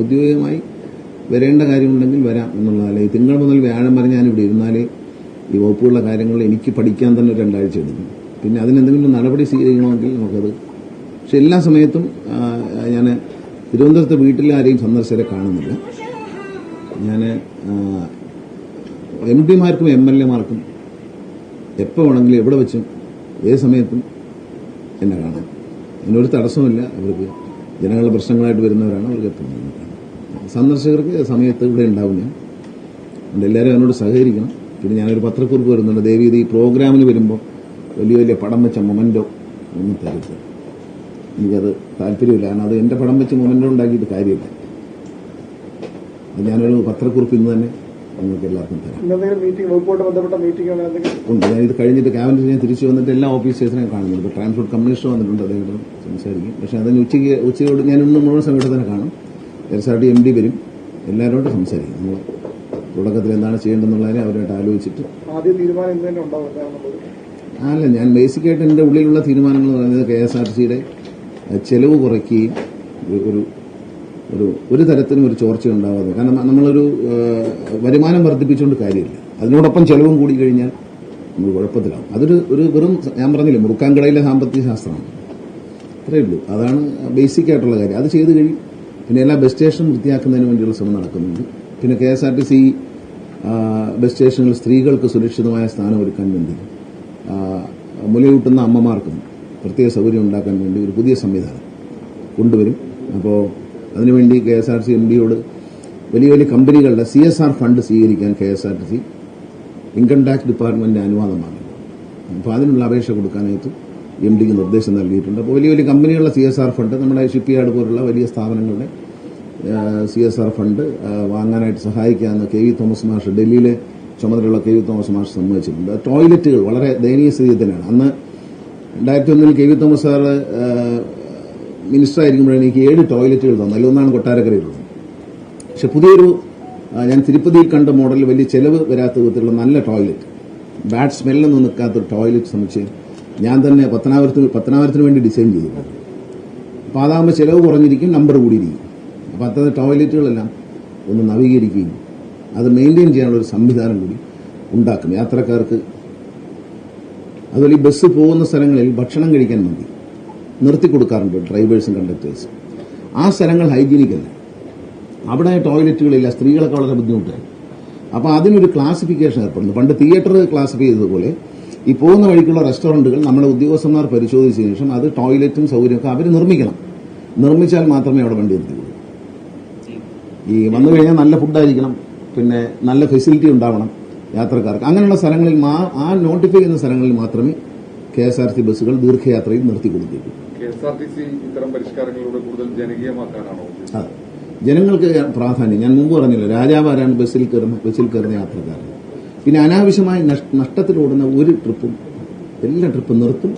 ഔദ്യോഗികമായി വരേണ്ട കാര്യമുണ്ടെങ്കിൽ വരാം എന്നുള്ളതല്ല തിങ്കൾ മുതൽ വ്യാഴം വരെ ഞാനിവിടെ ഇരുന്നാൽ ഈ വകുപ്പുള്ള കാര്യങ്ങൾ എനിക്ക് പഠിക്കാൻ തന്നെ രണ്ടാഴ്ച എടുക്കും. പിന്നെ അതിനെന്തെങ്കിലും നടപടി സ്വീകരിക്കണമെങ്കിൽ നമുക്കത് പക്ഷെ എല്ലാ സമയത്തും ഞാൻ തിരുവനന്തപുരത്ത് വീട്ടിൽ ആരെയും സന്ദർശകരെ കാണുന്നില്ല. ഞാൻ എം പിമാർക്കും എം എൽ എമാർക്കും എപ്പോൾ വേണമെങ്കിലും എവിടെ വെച്ചും ഏത് സമയത്തും എന്നെ കാണാം. അതിനൊരു തടസ്സമില്ല അവർക്ക് ജനങ്ങളുടെ പ്രശ്നങ്ങളായിട്ട് വരുന്നവരാണ് അവർക്ക് കാണാം സന്ദർശകർക്ക് സമയത്ത് ഇവിടെ ഉണ്ടാവും ഞാൻ അതുകൊണ്ട് എല്ലാവരും എന്നോട് സഹകരിക്കണം. പിന്നെ ഞാനൊരു പത്രക്കുറിപ്പ് വരുന്നുണ്ട്. ദേവി ഇത് ഈ പ്രോഗ്രാമിന് വരുമ്പോൾ വലിയ വലിയ പടം വെച്ച മൊമെന്റോ ഒന്നും തരുത് എനിക്കത് താല്പര്യമില്ല. കാരണം അത് എന്റെ പടം വെച്ച് മൊമെന്റോ ഉണ്ടാക്കിയിട്ട് കാര്യമില്ല. അത് ഞാനൊരു പത്രക്കുറിപ്പ് ഇന്ന് തന്നെ നിങ്ങൾക്ക് എല്ലാവർക്കും തരാം. ഉണ്ട്. ഞാൻ ഇത് കഴിഞ്ഞിട്ട് ക്യാബിനറ്റ് ഞാൻ തിരിച്ചു വന്നിട്ട് എല്ലാ ഓഫീസേഴ്സിനെയും കാണുന്നുണ്ട്. ട്രാൻസ്പോർട്ട് കമ്മീഷണർ വന്നിട്ടുണ്ട് അദ്ദേഹം സംസാരിക്കും. പക്ഷേ അതിന് ഉച്ചയ്ക്ക് ഉച്ചയോട് ഞാൻ ഇന്ന് മുഴുവൻ സമയത്ത് തന്നെ കാണും. S R D M D വരും. എല്ലാവരോടും സംസാരിക്കും. നമ്മൾ തുടക്കത്തിൽ എന്താണ് ചെയ്യേണ്ടതെന്നുള്ളതിനെ അവരുമായിട്ട് ആലോചിച്ചിട്ട്. ആദ്യ തീരുമാനം തന്നെ അല്ല ഞാൻ ബേസിക്കായിട്ട് എന്റെ ഉള്ളിലുള്ള തീരുമാനങ്ങൾ എന്ന് പറയുന്നത് കെ എസ് ആർ സിയുടെ ചെലവ് കുറയ്ക്കുകയും ഒരു- ഒരു ഒരു ഒരു തരത്തിലും ഒരു ചോർച്ച ഉണ്ടാവാതെ. കാരണം നമ്മളൊരു വരുമാനം വർദ്ധിപ്പിച്ചുകൊണ്ട് കാര്യമില്ല. അതിനോടൊപ്പം ചെലവും കൂടി കഴിഞ്ഞാൽ നമ്മൾ കുഴപ്പത്തിലാവും. അതൊരു ഒരു വെറും ഞാൻ പറഞ്ഞില്ലേ മുറുക്കാൻകടയിലെ സാമ്പത്തിക ശാസ്ത്രമാണ് അത്രയേ ഉള്ളൂ. അതാണ് ബേസിക് ആയിട്ടുള്ള കാര്യം. അത് ചെയ്ത് കഴിയും. പിന്നെ എല്ലാ ബസ് സ്റ്റേഷനും വൃത്തിയാക്കുന്നതിന് വേണ്ടിയുള്ള ശ്രമം നടക്കുന്നുണ്ട്. പിന്നെ K S R T C bus സ്റ്റേഷനിൽ സ്ത്രീകൾക്ക് സുരക്ഷിതമായ സ്ഥാനം ഒരുക്കാൻ വേണ്ടി മുലയൂട്ടുന്ന അമ്മമാർക്കും പ്രത്യേക സൗകര്യം ഉണ്ടാക്കാൻ വേണ്ടി ഒരു പുതിയ സംവിധാനം കൊണ്ടുവരും. അപ്പോൾ അതിനുവേണ്ടി K S R C M ഡിയോട് വലിയ വലിയ കമ്പനികളുടെ സി എസ് ആർ ഫണ്ട് സ്വീകരിക്കാൻ K S R T C income tax ഡിപ്പാർട്ട്മെന്റിന്റെ അനുവാദമാണ്. അപ്പോൾ അതിനുള്ള അപേക്ഷ കൊടുക്കാനായിട്ട് എം ഡിക്ക് നിർദ്ദേശം നൽകിയിട്ടുണ്ട്. അപ്പോൾ വലിയ വലിയ കമ്പനികളുടെ സി എസ് ആർ ഫണ്ട് നമ്മുടെ ഷിപ്പ് യാർഡ് പോലുള്ള വലിയ സ്ഥാപനങ്ങളുടെ സി എസ് ആർ ഫണ്ട് വാങ്ങാനായിട്ട് സഹായിക്കാമെന്ന് കെ വി തോമസ് മാഷ് ഡൽഹിയിലെ ചുമതലയുള്ള കെ വി തോമസ് മാഷ് സമ്മതിച്ചിട്ടുണ്ട്. ടോയ്ലറ്റുകൾ വളരെ ദയനീയ സ്ഥിതി തന്നെയാണ്. അന്ന് രണ്ടായിരത്തി ഒന്നിൽ K V Thomas sir minister ആയിരിക്കുമ്പോഴാണ് എനിക്ക് ഏഴ് ടോയ്ലറ്റുകൾ തന്നു അതിലൊന്നാണ് കൊട്ടാരക്കരയിലുള്ളത്. പക്ഷെ പുതിയൊരു ഞാൻ തിരുപ്പതിയിൽ കണ്ട മോഡലിൽ വലിയ ചെലവ് വരാത്ത വിധത്തിലുള്ള നല്ല ടോയ്ലറ്റ് ബാഡ് സ്മെല്ലൊന്നും നിൽക്കാത്തൊരു ടോയ്ലറ്റ് സമുച്ചയം ഞാൻ തന്നെ പത്തനാപുരത്ത് പത്തനാപുരത്തിന് വേണ്ടി ഡിസൈൻ ചെയ്തിട്ടുണ്ട് അപ്പോൾ അതാകുമ്പോൾ ചിലവ് കുറഞ്ഞിരിക്കും നമ്പർ കൂടിയിരിക്കും. അപ്പോൾ അത്തരം ടോയ്ലറ്റുകളെല്ലാം ഒന്ന് നവീകരിക്കുകയും അത് മെയിന്റെയിൻ ചെയ്യാനുള്ള ഒരു സംവിധാനം കൂടി ഉണ്ടാക്കും. യാത്രക്കാർക്ക് അതുപോലെ ഈ ബസ് പോകുന്ന സ്ഥലങ്ങളിൽ ഭക്ഷണം കഴിക്കാൻ വേണ്ടി നിർത്തി കൊടുക്കാറുണ്ട് ഡ്രൈവേഴ്സും കണ്ടക്ടേഴ്സും ആ സ്ഥലങ്ങൾ ഹൈജീനിക് അല്ല. അവിടെ ടോയ്ലറ്റുകളില്ല സ്ത്രീകളൊക്കെ വളരെ ബുദ്ധിമുട്ടാണ്. അപ്പോൾ അതിനൊരു ക്ലാസിഫിക്കേഷൻ ഏർപ്പെടുന്നു. പണ്ട് തിയേറ്റർ ക്ലാസിഫൈ ചെയ്തതുപോലെ ഈ പോകുന്ന വഴിക്കുള്ള റെസ്റ്റോറന്റുകൾ നമ്മുടെ ഉദ്യോഗസ്ഥന്മാർ പരിശോധിച്ച ശേഷം അത് ടോയ്ലറ്റും സൗകര്യമൊക്കെ അവർ നിർമ്മിക്കണം. നിർമ്മിച്ചാൽ മാത്രമേ അവിടെ വണ്ടി എത്തിക്കുള്ളൂ ഈ വന്നു കഴിഞ്ഞാൽ നല്ല ഫുഡായിരിക്കണം പിന്നെ നല്ല ഫെസിലിറ്റി ഉണ്ടാവണം യാത്രക്കാർക്ക്. അങ്ങനെയുള്ള സ്ഥലങ്ങളിൽ ആ നോട്ടിഫൈ ചെയ്യുന്ന സ്ഥലങ്ങളിൽ മാത്രമേ കെ എസ് ആർ ടി ബസ്സുകൾ ദീർഘയാത്രയിൽ നിർത്തി കൊടുത്തിട്ടുള്ളൂ K S R T C ഇത്തരം പരിഷ്കാരങ്ങളിലൂടെ കൂടുതൽ ജനകീയമാക്കാനാണോ ഉദ്ദേശിച്ചത്? ജനങ്ങൾക്ക് പ്രാധാന്യം ഞാൻ മുമ്പ് പറഞ്ഞില്ല രാജാവാരാണ് ബസ്സിൽ കയറുന്ന ബസ്സിൽ കയറുന്ന യാത്രക്കാരൻ പിന്നെ അനാവശ്യമായ നഷ്- നഷ്ടത്തിലോടുന്ന ഒരു ട്രിപ്പും എല്ലാ ട്രിപ്പും നിർത്തും.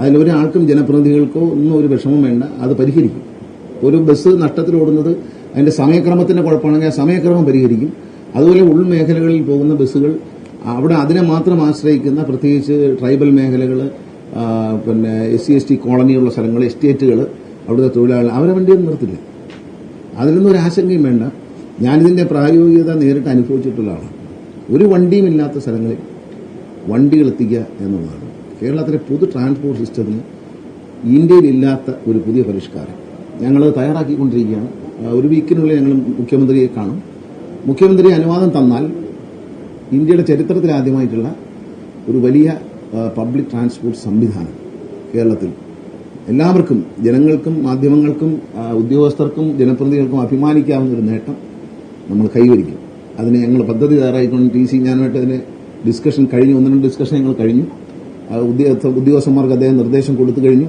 അതിൽ ഒരാൾക്കും ജനപ്രതിനിധികൾക്കോ ഒന്നും ഒരു വിഷമം വേണ്ട അത് പരിഹരിക്കും. ഒരു ബസ് നഷ്ടത്തിലോടുന്നത് അതിന്റെ സമയക്രമത്തിന്റെ കുഴപ്പമാണെങ്കിൽ ആ സമയക്രമം പരിഹരിക്കും. അതുപോലെ ഉൾമേഖലകളിൽ പോകുന്ന ബസ്സുകൾ അവിടെ അതിനെ മാത്രം ആശ്രയിക്കുന്ന പ്രത്യേകിച്ച് ട്രൈബൽ മേഖലകൾ പിന്നെ എസ് സി എസ് ടി കോളനിയുള്ള സ്ഥലങ്ങൾ എസ്റ്റേറ്റുകൾ അവിടുത്തെ തൊഴിലാളികൾ അവരെ വണ്ടിയൊന്നും നിർത്തില്ല. അതിലൊന്നും ഒരു ആശങ്കയും വേണ്ട. ഞാനിതിന്റെ പ്രായോഗികത നേരിട്ട് അനുഭവിച്ചിട്ടുള്ള ആളാണ്. ഒരു വണ്ടിയും ഇല്ലാത്ത സ്ഥലങ്ങളിൽ വണ്ടികൾ എത്തിക്കുക എന്നുള്ളതാണ്. കേരളത്തിലെ പൊതു ട്രാൻസ്പോർട്ട് സിസ്റ്റത്തിന് ഇന്ത്യയിലില്ലാത്ത ഒരു പുതിയ പരിഷ്കാരം. ഞങ്ങൾ തയ്യാറാക്കിക്കൊണ്ടിരിക്കുകയാണ്. ഒരു വീക്കിനുള്ളിൽ ഞങ്ങൾ മുഖ്യമന്ത്രിയെ കാണും. മുഖ്യമന്ത്രി അനുവാദം തന്നാൽ ഇന്ത്യയുടെ ചരിത്രത്തിൽ ആദ്യമായിട്ടുള്ള ഒരു വലിയ പബ്ലിക് ട്രാൻസ്പോർട്ട് സംവിധാനം കേരളത്തിൽ. എല്ലാവർക്കും ജനങ്ങൾക്കും മാധ്യമങ്ങൾക്കും ഉദ്യോഗസ്ഥർക്കും ജനപ്രതിനിധികൾക്കും അഭിമാനിക്കാവുന്ന ഒരു നേട്ടം നമ്മൾ കൈവരിക്കും. അതിന് ഞങ്ങൾ പദ്ധതി തയ്യാറായിക്കൊണ്ട് ടി സി ഞാനുമായിട്ട് അതിന് ഡിസ്കഷൻ കഴിഞ്ഞു. ഒന്ന് രണ്ട് ഡിസ്കഷൻ ഞങ്ങൾ കഴിഞ്ഞു. ഉദ്യോഗസ്ഥ ഉദ്യോഗസ്ഥന്മാർക്ക് അദ്ദേഹം നിർദ്ദേശം കൊടുത്തു കഴിഞ്ഞു.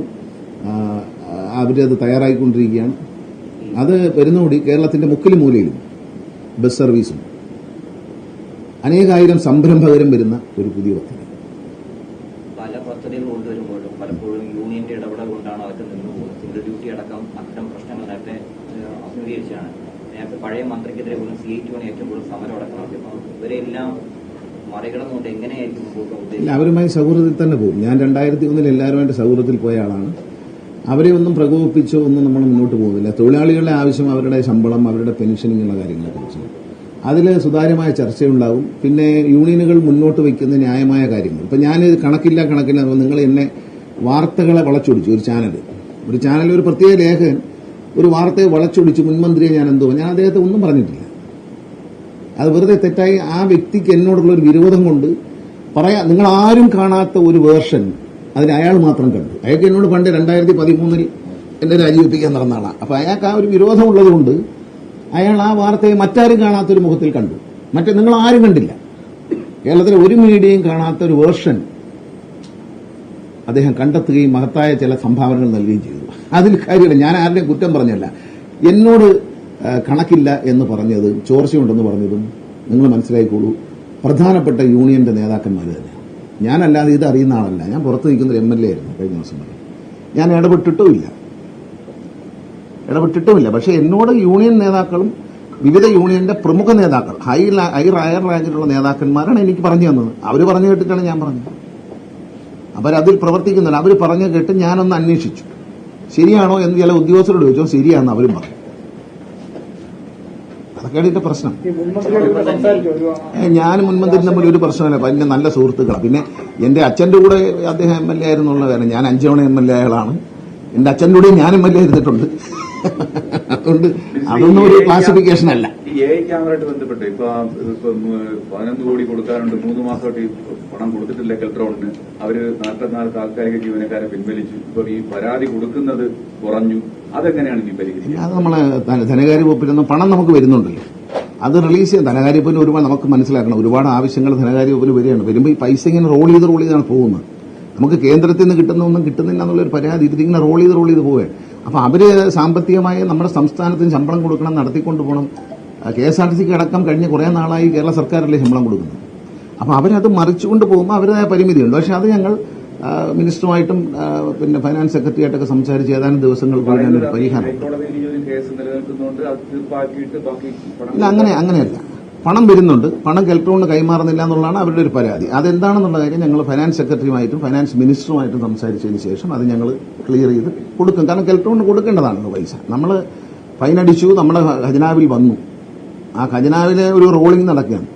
അവരത് തയ്യാറായിക്കൊണ്ടിരിക്കുകയാണ്. അത് വരുന്നോടി കേരളത്തിന്റെ മുക്കിലും മൂലയിലും ബസ് സർവീസും അനേകായിരം സംരംഭകരും വരുന്ന ഒരു പുതിയ പദ്ധതി. പലപ്പോഴും യൂണിയന്റെ ഇടപെടൽ കൊണ്ടാണ് അതൊക്കെ സിംഗിൾ ഡ്യൂട്ടി അടക്കം അത്തരം പ്രശ്നങ്ങൾ നേരത്തെ അഭിമുഖീകരിച്ചാണ് നേരത്തെ പഴയ മന്ത്രിക്കെതിരെ പോലും സി ഐ ടിയാണ് ഏറ്റവും കൂടുതൽ സമരം അടക്കണം അപ്പം ഇവരെല്ലാം മറികടന്നുകൊണ്ട് അവരുമായി സൗഹൃദത്തിൽ തന്നെ പോകും. ഞാൻ രണ്ടായിരത്തി ഒന്നിൽ എല്ലാവരുമായിട്ട് സൗഹൃദത്തിൽ പോയ ആളാണ്. അവരെ ഒന്നും പ്രകോപിപ്പിച്ചോ ഒന്നും നമ്മൾ മുന്നോട്ട് പോകുന്നില്ല തൊഴിലാളികളുടെ ആവശ്യം അവരുടെ ശമ്പളം അവരുടെ പെൻഷൻ കാര്യങ്ങളെ കുറിച്ച്. അതിൽ സുതാര്യമായ ചർച്ചയുണ്ടാകും പിന്നെ യൂണിയനുകൾ മുന്നോട്ട് വയ്ക്കുന്ന ന്യായമായ കാര്യങ്ങൾ. ഇപ്പം ഞാൻ കണക്കില്ല കണക്കില്ല. നിങ്ങൾ എന്നെ വാർത്തകളെ വളച്ചൊടിച്ചു. ഒരു ചാനൽ ഒരു ചാനൽ ഒരു പ്രത്യേക ലേഖകൻ ഒരു വാർത്തയെ വളച്ചൊടിച്ച് മുൻമന്ത്രിയെ ഞാൻ എന്തോ ഞാൻ അദ്ദേഹത്തെ ഒന്നും പറഞ്ഞിട്ടില്ല. അത് വെറുതെ തെറ്റായി ആ വ്യക്തിക്ക് എന്നോടുള്ള ഒരു വിരോധം കൊണ്ട് പറയാ നിങ്ങൾ ആരും കാണാത്ത ഒരു വേർഷൻ അതിന് അയാൾ മാത്രം കണ്ടു. അയാൾക്ക് എന്നോട് പണ്ട് രണ്ടായിരത്തി പതിമൂന്നിൽ എന്നെ രാജിവെപ്പിക്കാൻ നടന്ന ആളാണ് അപ്പൊ അയാൾക്ക് ആ ഒരു വിരോധം ഉള്ളതുകൊണ്ട് അയാൾ ആ വാർത്തയെ മറ്റാരും കാണാത്തൊരു മുഖത്തിൽ കണ്ടു. മറ്റേ നിങ്ങൾ ആരും കണ്ടില്ല. കേരളത്തിലെ ഒരു മീഡിയയും കാണാത്ത ഒരു വേർഷൻ അദ്ദേഹം കണ്ടെത്തുകയും മഹത്തായ ചില സംഭാവനകൾ നൽകുകയും ചെയ്തു. അതിൽ കാര്യമില്ല. ഞാൻ ആരുടെയും കുറ്റം പറഞ്ഞല്ല എന്നോട് കണക്കില്ല എന്ന് പറഞ്ഞതും ചോർച്ചയുണ്ടെന്ന് പറഞ്ഞതും നിങ്ങൾ മനസ്സിലാക്കിക്കോളൂ പ്രധാനപ്പെട്ട യൂണിയന്റെ നേതാക്കന്മാർ തന്നെ. ഞാനല്ലാതെ ഇത് അറിയുന്ന ആളല്ല. ഞാൻ പുറത്ത് നിൽക്കുന്ന എം എൽ എ ആയിരുന്നു കഴിഞ്ഞ ദിവസം വരെ. ഞാൻ ഇടപെട്ടിട്ടുമില്ല. ഇടപെട്ടിട്ടുമില്ല. പക്ഷേ എന്നോട് യൂണിയൻ നേതാക്കളും വിവിധ യൂണിയന്റെ പ്രമുഖ നേതാക്കൾ ഹൈ ഹൈ റയർ റാങ്കിലുള്ള നേതാക്കന്മാരാണ് എനിക്ക് പറഞ്ഞു തന്നത്. അവർ പറഞ്ഞു കേട്ടിട്ടാണ് ഞാൻ പറഞ്ഞത്. അവരതിൽ പ്രവർത്തിക്കുന്നില്ല. അവർ പറഞ്ഞു കേട്ട് ഞാനൊന്ന് അന്വേഷിച്ചു. ശരിയാണോ എന്ന് ചില ഉദ്യോഗസ്ഥരോട് ചോദിച്ചോ. ശരിയാണെന്ന് അവരും പറഞ്ഞു. അതൊക്കെയാണ് പ്രശ്നം. ഞാൻ മുൻമന്ത്രി തമ്മിൽ ഒരു പ്രശ്നമല്ല. പിന്നെ നല്ല സുഹൃത്തുക്കളാണ് പിന്നെ എന്റെ അച്ഛന്റെ കൂടെ അദ്ദേഹം എം എൽ എ ആയിരുന്നുള്ള കാര്യം ഞാൻ അഞ്ചവണ എം എൽ എ ആളാണ്. എന്റെ അച്ഛന്റെ കൂടെ ഞാൻ എം എൽ എ ഇരുന്നിട്ടുണ്ട് അതുകൊണ്ട് അതൊന്നും ഒരു ക്ലാസിഫിക്കേഷൻ അല്ല. ക്യാമറയായിട്ട് ബന്ധപ്പെട്ട് ഇപ്പൊ പതിനൊന്ന് കോടി കൊടുക്കാറുണ്ട്. മൂന്ന് മാസമായിട്ട് പണം കൊടുത്തിട്ടില്ല കെൽട്രോണിന്. അവർ നാൽപ്പത്തിനാല് താൽക്കാലിക ജീവനക്കാരെ പിൻവലിച്ചു. ഇപ്പൊ ഈ പരാതി കൊടുക്കുന്നത് കുറഞ്ഞു. അതെങ്ങനെയാണ് ഇനി പരിഹരിക്കുന്നത് നമ്മളെ ധനകാര്യ വകുപ്പിൽ നിന്ന് പണം നമുക്ക് വരുന്നുണ്ടല്ലോ. അത് റിലീസ് ചെയ്യാൻ ധനകാര്യ വകുപ്പിന് ഒരുപാട് നമുക്ക് മനസ്സിലാക്കണം. ഒരുപാട് ആവശ്യങ്ങൾ ധനകാര്യ വകുപ്പിന് വരികയാണ്. വരുമ്പോൾ ഈ പൈസ ഇങ്ങനെ റോൾ ചെയ്ത് റോൾ ചെയ്താണ് പോകുന്നത്. നമുക്ക് കേന്ദ്രത്തിൽ നിന്ന് കിട്ടുന്നൊന്നും കിട്ടുന്നില്ല എന്നുള്ളൊരു പരാതി ഇതിങ്ങനെ റോൾ ചെയ്ത് റോൾ ചെയ്ത് പോവുകയാണ്. അപ്പോൾ അവർ സാമ്പത്തികമായി നമ്മുടെ സംസ്ഥാനത്തിന് ശമ്പളം കൊടുക്കണം നടത്തിക്കൊണ്ട് പോകണം. കെ എസ് ആർ ടി സിക്ക് അടക്കം കഴിഞ്ഞ കുറേ നാളായി കേരള സർക്കാരല്ലേ ശമ്പളം കൊടുക്കുന്നത്. അപ്പൊ അവരത് മറിച്ചുകൊണ്ട് പോകുമ്പോൾ അവരുടേതായ പരിമിതിയുണ്ട്. പക്ഷേ അത് ഞങ്ങൾ മിനിസ്റ്ററുമായിട്ടും പിന്നെ ഫൈനാൻസ് സെക്രട്ടറിയായിട്ടൊക്കെ സംസാരിച്ച് ഏതാനും ദിവസങ്ങൾ കൂടി ഞാനൊരു പരിഹാരം ഇല്ല അങ്ങനെ അങ്ങനെയല്ല. പണം വരുന്നുണ്ട്. പണം കെൽട്രോണിന് കൈമാറുന്നില്ല എന്നുള്ളതാണ് അവരുടെ ഒരു പരാതി. അതെന്താണെന്നുള്ള കാര്യം ഞങ്ങൾ ഫൈനാൻസ് സെക്രട്ടറിയുമായിട്ടും ഫൈനാൻസ് മിനിസ്റ്ററുമായിട്ടും സംസാരിച്ചതിന് ശേഷം അത് ഞങ്ങൾ ക്ലിയർ ചെയ്ത് കൊടുക്കും. കാരണം കെൽട്രോണിന് കൊടുക്കേണ്ടതാണല്ലോ പൈസ. നമ്മൾ ഫൈൻ അടിച്ചു നമ്മുടെ ഖജനാവിൽ വന്നു. ആ ഖജനാവിലെ ഒരു റോളിംഗ് നടക്കുകയാണ്.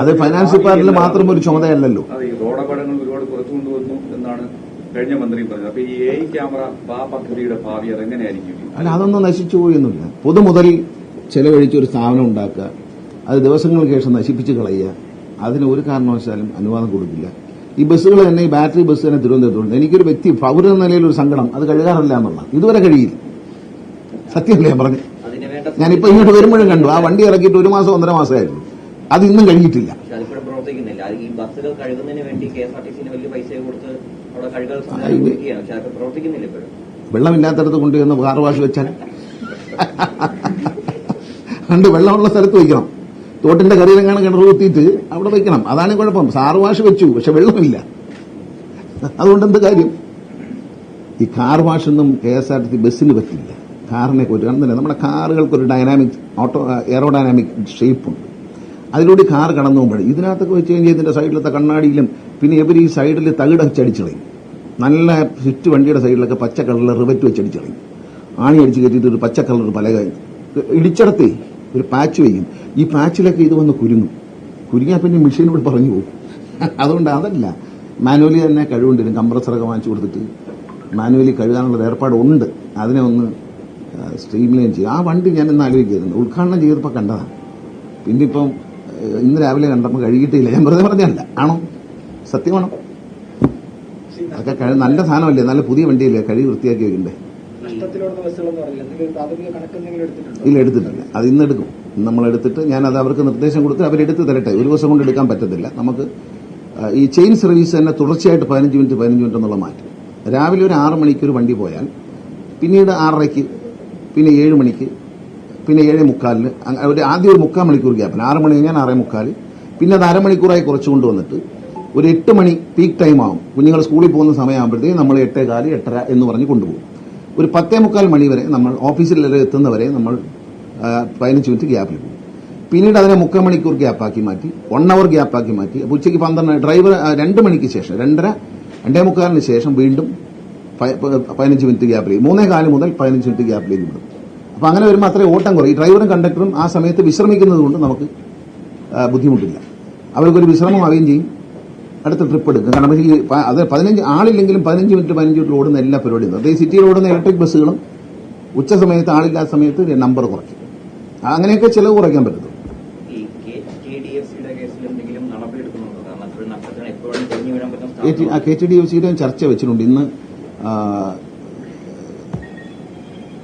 അത് ഫൈനാൻസ് ഡിപ്പാർട്ട്മെന്റിൽ മാത്രം ഒരു ചുമതലയല്ലല്ലോ. അതെ റോഡപകടങ്ങൾ ഒരുപാട് കുറച്ചു കൊണ്ടുവന്നു എന്നാണ് കഴിഞ്ഞ മന്ത്രി പറഞ്ഞത്. അപ്പൊ ഈ എ ഐ ക്യാമറ ആ പദ്ധതിയുടെ ഭാവി അതെങ്ങനെയായിരിക്കും? അല്ല അതൊന്നും നശിച്ചു പോയൊന്നുമില്ല പൊതുമുതൽ ചെലവഴിച്ച് ഒരു സ്ഥാപനം ഉണ്ടാക്കുക അത് ദിവസങ്ങൾക്ക് ശേഷം നശിപ്പിച്ച് കളയുക അതിന് ഒരു കാരണവശാലും അനുവാദം കൊടുക്കില്ല. ഈ ബസ്സുകൾ തന്നെ ഈ ബാറ്ററി ബസ് തന്നെ തിരുവനന്തപുരത്തുണ്ട്. എനിക്കൊരു വ്യക്തി പൗര എന്ന നിലയിൽ ഒരു സങ്കടം. അത് കഴുകാറില്ല എന്നുള്ള ഇതുവരെ കഴിയില്ല. സത്യമല്ലേ ഞാൻ പറഞ്ഞു അതിന് വേണ്ട ഞാനിപ്പോ ഇങ്ങോട്ട് വരുമ്പോഴും കണ്ടു. ആ വണ്ടി ഇറക്കിയിട്ട് ഒരു മാസം ഒന്നര മാസമായിരുന്നു. അത് ഇന്നും കഴിഞ്ഞിട്ടില്ല വെള്ളമില്ലാത്തടത്ത് കൊണ്ടുവന്ന് കാർ വാഷ് വെച്ചാൽ. കണ്ട് വെള്ളമുള്ള സ്ഥലത്ത് വയ്ക്കണം. തോട്ടിന്റെ കരയിലെങ്ങാണ് കിണർ കുത്തിയിട്ട് അവിടെ വയ്ക്കണം. അതാണ് കുഴപ്പം. സാറ് വാഷ് വെച്ചു പക്ഷെ വെള്ളമില്ല. അതുകൊണ്ട് എന്ത് കാര്യം? ഈ car വാഷൊന്നും K S R T C ബസ്സിന് പറ്റില്ല. കാറിനെ കാരണം തന്നെ നമ്മുടെ കാറുകൾക്ക് ഒരു ഡൈനാമിക് ഓട്ടോ എയറോഡൈനാമിക് ഷേപ്പുണ്ട്. അതിലൂടെ കാർ കടന്നു പോകുമ്പോൾ ഇതിനകത്തൊക്കെ വെച്ച് കഴിഞ്ഞാൽ ഇതിന്റെ സൈഡിലത്തെ കണ്ണാടിയിലും പിന്നെ ഇവർ ഈ സൈഡിൽ തകിട വെച്ചടിച്ചളയും നല്ല സ്വിഫ്റ്റ് വണ്ടിയുടെ സൈഡിലൊക്കെ പച്ച കളറിൽ റിവറ്റ് വെച്ചടിച്ചളയും ആണി അടിച്ച് കയറ്റിയിട്ട് ഒരു പച്ച കളർ പലക ഇടിച്ചിടത്തേ ഒരു പാച്ച് വയ്ക്കും ഈ പാച്ചിലൊക്കെ ഇത് വന്ന് കുരുങ്ങും. കുരുങ്ങിയാൽ പിന്നെ മെഷീനോട് പറഞ്ഞു പോകും. അതുകൊണ്ട് അതല്ല. മാനുവലി തന്നെ കഴിവുണ്ടിരും കംപ്രസറൊക്കെ വാങ്ങിച്ചു കൊടുത്തിട്ട് മാനുവലി കഴുകാനുള്ള ഏർപ്പാടുണ്ട്. അതിനെ ഒന്ന് സ്ട്രീം ലൈൻ ചെയ്യും. ആ വണ്ടി ഞാൻ ഇന്ന് ആലോചിക്കുന്നുണ്ട് ഉദ്ഘാടനം ചെയ്തപ്പോൾ കണ്ടതാണ്. പിന്നെ ഇപ്പം ഇന്ന് രാവിലെ കണ്ടപ്പോൾ കഴുകിയിട്ടില്ല. ഞാൻ വെറുതെ പറഞ്ഞല്ല ആണോ? സത്യമാണോ അതൊക്കെ കഴി- നല്ല സാധനമല്ലേ? നല്ല പുതിയ വണ്ടിയല്ലേ? കഴുകി വൃത്തിയാക്കി വെക്കണ്ടേ? ഇല്ല എടുത്തിട്ടില്ല. അത് ഇന്ന് എടുക്കും. നമ്മൾ എടുത്തിട്ട് ഞാൻ അത് അവർക്ക് നിർദ്ദേശം കൊടുത്ത് അവരെടുത്ത് തരട്ടെ. ഒരു ദിവസം കൊണ്ട് എടുക്കാൻ പറ്റത്തില്ല. നമുക്ക് ഈ ചെയിൻ സർവീസ് തന്നെ തുടർച്ചയായിട്ട് പതിനഞ്ച് മിനിറ്റ് പതിനഞ്ച് മിനിറ്റ് എന്നുള്ള മാറ്റം. രാവിലെ ഒരു ആറ് മണിക്ക് ഒരു വണ്ടി പോയാൽ പിന്നീട് ആറരയ്ക്ക് പിന്നെ ഏഴ് മണിക്ക് പിന്നെ ഏഴ് മുക്കാലിന്. ഒരു ആദ്യം ഒരു മുക്കാൽ മണിക്കൂർ ഗ്യാപ്പിന് ആറ് മണി കഴിഞ്ഞാൽ ആറേ മുക്കാൽ പിന്നെ അത് അരമണിക്കൂറായി കുറച്ച് കൊണ്ടുവന്നിട്ട് ഒരു എട്ട് മണി പീക്ക് ടൈം ആവും. കുഞ്ഞുങ്ങൾ സ്കൂളിൽ പോകുന്ന സമയമാകുമ്പോഴത്തേക്ക് നമ്മൾ എട്ടേ കാൽ എട്ടര എന്ന് പറഞ്ഞ് കൊണ്ടുപോകും. ഒരു പത്തേ മുക്കാൽ മണി വരെ നമ്മൾ ഓഫീസിൽ വരെ എത്തുന്നവരെ നമ്മൾ പതിനഞ്ച് മിനിറ്റ് ഗ്യാപ്പിൽ പോകും. പിന്നീട് അതിനെ മുക്കാൽ മണിക്കൂർ ഗ്യാപ്പാക്കി മാറ്റി വൺ അവർ ഗ്യാപ്പാക്കി മാറ്റി. അപ്പോൾ ഉച്ചയ്ക്ക് പന്ത്രണ്ട് ഡ്രൈവർ രണ്ട് മണിക്ക് ശേഷം രണ്ടര രണ്ടേ മുക്കാലിന് ശേഷം വീണ്ടും പതിനഞ്ച് മിനിറ്റ് ഗ്യാപ്പിലേക്ക് മൂന്നേ കാൽ മുതൽ പതിനഞ്ച് മിനിറ്റ് ഗ്യാപ്പിലേക്ക് വിടും. അപ്പോൾ അങ്ങനെ വരുമ്പോൾ അത്രയും ഓട്ടം കുറയും. ഈ ഡ്രൈവറും കണ്ടക്ടറും ആ സമയത്ത് വിശ്രമിക്കുന്നത് കൊണ്ട് നമുക്ക് ബുദ്ധിമുട്ടില്ല. അവർക്കൊരു വിശ്രമമാവുകയും ചെയ്യും. അടുത്ത ട്രിപ്പ് എടുക്കും. കാരണം ഈ അത് പതിനഞ്ച് ആളില്ലെങ്കിലും പതിനഞ്ച് മിനിറ്റ് പതിനഞ്ച് മിനിറ്റ് ഓടുന്ന എല്ലാ പരിപാടിയും അതേ സിറ്റിയിൽ ഓടുന്ന ഇലക്ട്രിക് ബസ്സുകളും ഉച്ച സമയത്ത് ആളില്ലാത്ത സമയത്ത് നമ്പർ കുറയ്ക്കും. അങ്ങനെയൊക്കെ ചിലവ് കുറയ്ക്കാൻ പറ്റും ഈ കെ ഡി എഫ് സിയുടെ കേസിൽ എന്തെങ്കിലും നടപടിയെടുക്കുന്നുണ്ടോ? കാരണം അത്രയും നഷ്ടത്തിന് എപ്പോഴും കഴിഞ്ഞു വീഴാൻ പറ്റുന്ന സ്ഥാപനം കെ ടി ഡി എഫ് സിയുടെ ചർച്ച വെച്ചിട്ടുണ്ട്. ഇന്ന്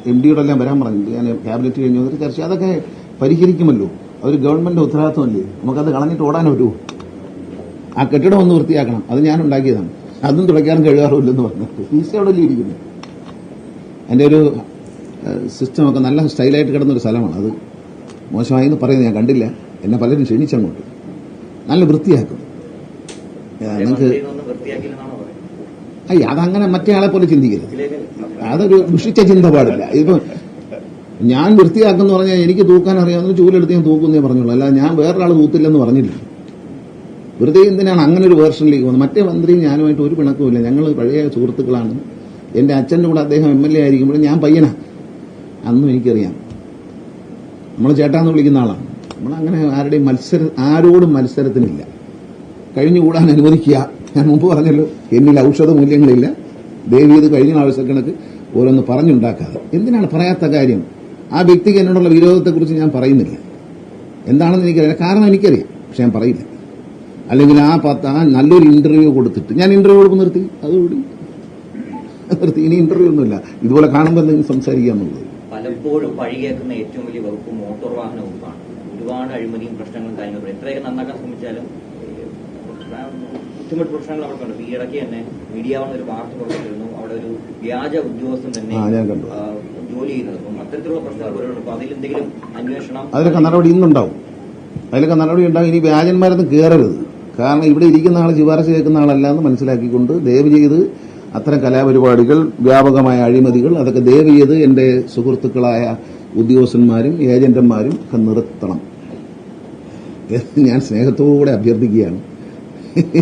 എം ഡിയുടെ എല്ലാം വരാൻ പറഞ്ഞില്ല ഞാൻ ക്യാബിനറ്റ് കഴിഞ്ഞു വന്നിട്ട് ചർച്ച അതൊക്കെ പരിഹരിക്കുമല്ലോ. അവർ ഗവൺമെന്റ് ഉത്തരവാദിത്വമല്ലേ? നമുക്കത് കളഞ്ഞിട്ട് ഓടാൻ പറ്റുമോ ആ കെട്ടിടം ഒന്ന് വൃത്തിയാക്കണം. അത് ഞാൻ ഉണ്ടാക്കിയതാണ്. അതും തുടയ്ക്കാനും കഴിയാറുമില്ലെന്ന് പറഞ്ഞിട്ട്. ഫീസ് അവിടെ ഇരിക്കുന്നു? എന്റെ ഒരു സിസ്റ്റമൊക്കെ നല്ല സ്റ്റൈലായിട്ട് കിടന്നൊരു സ്ഥലമാണ് അത്. മോശമായി എന്ന് പറയുന്നത് ഞാൻ കണ്ടില്ല. എന്നെ പലരും ക്ഷണിച്ചങ്ങോട്ട്. നല്ല വൃത്തിയാക്കും. നിങ്ങൾക്ക് അയ്യ അതങ്ങനെ മറ്റേ ആളെ പോലെ ചിന്തിക്കരുത്. അതൊരു ദുഷിച്ച ചിന്ത പാടില്ല ഇപ്പൊ ഞാൻ വൃത്തിയാക്കുന്നു പറഞ്ഞാൽ എനിക്ക് തൂക്കാൻ അറിയാവുന്ന ചൂലെടുത്ത് ഞാൻ തൂക്കുന്നേ പറഞ്ഞുള്ളൂ. അല്ല ഞാൻ വേറൊരാൾ തൂത്തില്ലെന്ന് പറഞ്ഞില്ല. വെറുതെ എന്തിനാണ് അങ്ങനെ ഒരു വേർഷനിലേക്ക് പോകുന്നത്? മറ്റേ മന്ത്രിയും ഞാനുമായിട്ട് ഒരു പിണക്കവുമില്ല. ഞങ്ങൾ പഴയ സുഹൃത്തുക്കളാണ്. എന്റെ അച്ഛന്റെ കൂടെ അദ്ദേഹം എം എൽ എ ആയിരിക്കുമ്പോഴും ഞാൻ പയ്യനാ. അന്നും എനിക്കറിയാം. നമ്മൾ ചേട്ടാന്ന് വിളിക്കുന്ന ആളാണ്. നമ്മൾ അങ്ങനെ ആരുടെയും മത്സര ആരോടും മത്സരത്തിനില്ല. കഴിഞ്ഞുകൂടാൻ അനുവദിക്കുക. ഞാൻ മുമ്പ് പറഞ്ഞല്ലോ എന്നിൽ ഔഷധ മൂല്യങ്ങളില്ല. ദേവി ഇത് കഴിഞ്ഞ ആവശ്യക്കണക്ക് ഓരോന്ന് പറഞ്ഞുണ്ടാക്കാതെ. എന്തിനാണ് പറയാത്ത കാര്യം? ആ വ്യക്തിക്ക് എന്നോടുള്ള വിരോധത്തെക്കുറിച്ച് ഞാൻ പറയുന്നില്ല. എന്താണെന്ന് എനിക്കറിയാം കാരണം എനിക്കറിയാം പക്ഷെ ഞാൻ പറയില്ല. അല്ലെങ്കിൽ ആ പത്ത് ആ നല്ലൊരു ഇന്റർവ്യൂ കൊടുത്തിട്ട് ഞാൻ ഇന്റർവ്യൂ കൊടുക്കുമ്പോൾ നിർത്തി. അതുകൂടി നിർത്തി. ഇനി ഇന്റർവ്യൂ ഒന്നുമില്ല. ഇതുപോലെ കാണുമ്പോൾ എന്തെങ്കിലും സംസാരിക്കാന്നുള്ളത് പലപ്പോഴും പഴികേക്കുന്ന ഏറ്റവും വലിയ വകുപ്പ് മോട്ടോർ വാഹന വകുപ്പാണ്. ഒരുപാട് അഴിമതിയും പ്രശ്നങ്ങളും കാര്യങ്ങളും. എത്രയൊക്കെ നന്നാക്കാൻ ശ്രമിച്ചാലും ഏഹ്, പ്രൊഫഷണൽ അവിടെ കണ്ടു. ഈ ഇടയ്ക്ക് തന്നെ മീഡിയ ഒരു വാർത്ത പുറത്തിരുന്നു അവിടെ ഒരു വ്യാജ ഉദ്യോഗസ്ഥൻ തന്നെ ജോലി ചെയ്യുന്നത്. അപ്പം അത്തരത്തിലുള്ള പ്രശ്നങ്ങൾ അപ്പൊ അതിലെന്തെങ്കിലും അന്വേഷണം അതിലൊക്കെ നടപടി ഇന്നുണ്ടാവും. അതിലൊക്കെ നടപടി ഉണ്ടാവും. ഇനി വ്യാജന്മാരൊന്നും കയറരുത് കാരണം ഇവിടെ ഇരിക്കുന്ന ആൾ ശുപാർശ കേൾക്കുന്ന ആളല്ല എന്ന് മനസ്സിലാക്കിക്കൊണ്ട് ദയവ് ചെയ്ത് അത്തരം കലാപരിപാടികൾ വ്യാപകമായ അഴിമതികൾ അതൊക്കെ ദയവ് ചെയ്ത് എന്റെ സുഹൃത്തുക്കളായ ഉദ്യോഗസ്ഥന്മാരും ഏജന്റന്മാരും ഒക്കെ നിർത്തണം. ഞാൻ സ്നേഹത്തോടെ അഭ്യർത്ഥിക്കുകയാണ്.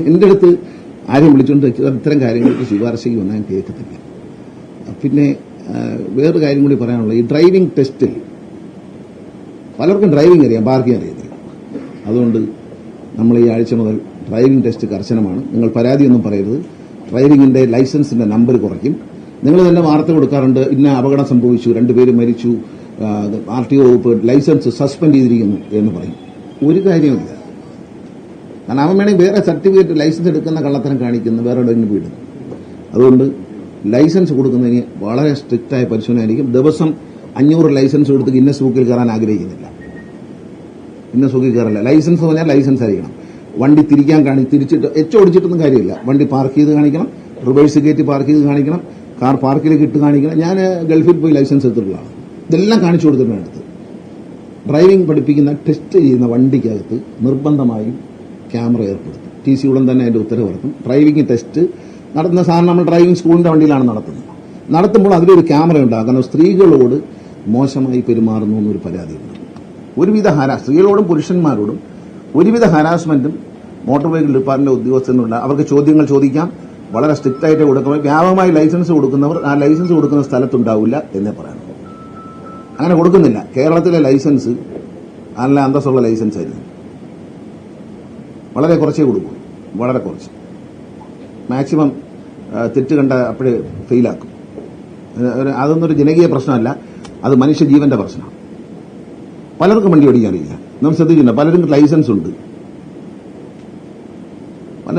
എന്റെ അടുത്ത് ആരെയും വിളിച്ചുകൊണ്ട് ഇത്തരം കാര്യങ്ങൾക്ക് ശുപാർശയ്ക്ക് വന്നാൽ കേൾക്കത്തില്ല. പിന്നെ വേറൊരു കാര്യം കൂടി പറയാനുള്ളത്. ഈ ഡ്രൈവിംഗ് ടെസ്റ്റിൽ പലർക്കും ഡ്രൈവിംഗ് അറിയാം പാർക്കിംഗ് അറിയത്തില്ല. അതുകൊണ്ട് നമ്മൾ ഈ ആഴ്ച മുതൽ ഡ്രൈവിംഗ് ടെസ്റ്റ് കർശനമാണ്. നിങ്ങൾ പരാതിയൊന്നും പറയരുത്. ഡ്രൈവിംഗിന്റെ ലൈസൻസിന്റെ നമ്പർ കുറയ്ക്കും. നിങ്ങൾ തന്നെ വാർത്ത കൊടുക്കാറുണ്ട് ഇന്ന അപകടം സംഭവിച്ചു രണ്ടുപേര് മരിച്ചു ആർ ടി ഒ വകുപ്പ് ലൈസൻസ് സസ്പെൻഡ് ചെയ്തിരിക്കുന്നു എന്ന് പറയും. ഒരു കാര്യമില്ല കാരണം അവൻ വേണമെങ്കിൽ വേറെ സർട്ടിഫിക്കറ്റ് ലൈസൻസ് എടുക്കുന്ന കള്ളത്തരം കാണിക്കുന്നു വേറെ എവിടെയെങ്കിലും പോയിടുന്നു അതുകൊണ്ട് ലൈസൻസ് കൊടുക്കുന്നതിന് വളരെ സ്ട്രിക്റ്റായ പരിശോധന ആയിരിക്കും. ദിവസം അഞ്ഞൂറ് ലൈസൻസ് കൊടുത്ത് ഗിന്നസ് ബുക്കിൽ കയറാൻ ആഗ്രഹിക്കുന്നില്ല. ഗിന്നസ് ബുക്കിൽ കയറില്ല. ലൈസൻസ് എന്ന് പറഞ്ഞാൽ ലൈസൻസ് ആയിരിക്കണം. വണ്ടി തിരിക്കാൻ കാണി തിരിച്ചിട്ട് എച്ച് ഓടിച്ചിട്ടൊന്നും കാര്യമില്ല. വണ്ടി പാർക്ക് ചെയ്ത് കാണിക്കണം റിവേഴ്സ് കയറ്റി പാർക്ക് ചെയ്ത് കാണിക്കണം കാർ പാർക്കിലേക്ക് ഇട്ട് കാണിക്കണം. ഞാൻ ഗൾഫിൽ പോയി ലൈസൻസ് എടുത്തിട്ടുള്ളതാണ് ഇതെല്ലാം കാണിച്ചു കൊടുത്തിട്ടുണ്ട് ഡ്രൈവിംഗ് പഠിപ്പിക്കുന്ന ടെസ്റ്റ് ചെയ്യുന്ന വണ്ടിക്കകത്ത് നിർബന്ധമായും ക്യാമറ ഏർപ്പെടുത്തും. ടി സി ഉടൻ തന്നെ അതിന്റെ ഉത്തരവ് ഇറക്കും ഡ്രൈവിംഗ് ടെസ്റ്റ് നടത്തുന്ന സാധനം നമ്മൾ ഡ്രൈവിംഗ് സ്കൂളിന്റെ വണ്ടിയിലാണ് നടത്തുന്നത്. നടത്തുമ്പോൾ അതിലൊരു ക്യാമറ ഉണ്ടാകും കാരണം സ്ത്രീകളോട് മോശമായി പെരുമാറുന്നു എന്നൊരു പരാതിയുണ്ട്. ഒരുവിധ ഹരാ സ്ത്രീകളോടും പുരുഷന്മാരോടും ഒരുവിധ ഹരാസ്മെന്റും മോട്ടോർ വെഹിക്കിൾ ഡിപ്പാർട്ട്മെന്റ് ഉദ്യോഗസ്ഥനുണ്ട് അവർക്ക് ചോദ്യങ്ങൾ ചോദിക്കാം. വളരെ സ്ട്രിക്റ്റ് ആയിട്ട് കൊടുക്കുമ്പോൾ വ്യാപകമായി ലൈസൻസ് കൊടുക്കുന്നവർ ആ ലൈസൻസ് കൊടുക്കുന്ന സ്ഥലത്തുണ്ടാവില്ല എന്നേ പറയാനുള്ളൂ. അങ്ങനെ കൊടുക്കുന്നില്ല. കേരളത്തിലെ ലൈസൻസ് നല്ല അന്തസ്സുള്ള ലൈസൻസ് ആയിരുന്നു വളരെ കുറച്ചേ കൊടുക്കൂ. വളരെ കുറച്ച്. മാക്സിമം തെറ്റ് കണ്ട അപ്പോഴേ ഫെയിലാക്കും അതൊന്നൊരു ജനകീയ പ്രശ്നമല്ല. അത് മനുഷ്യജീവന്റെ പ്രശ്നമാണ്. പലർക്കും വണ്ടി ഓടിക്കാൻ അറിയില്ല നമ്മൾ ശ്രദ്ധിച്ചിട്ടുണ്ട്. പലരും ലൈസൻസ് ഉണ്ട്.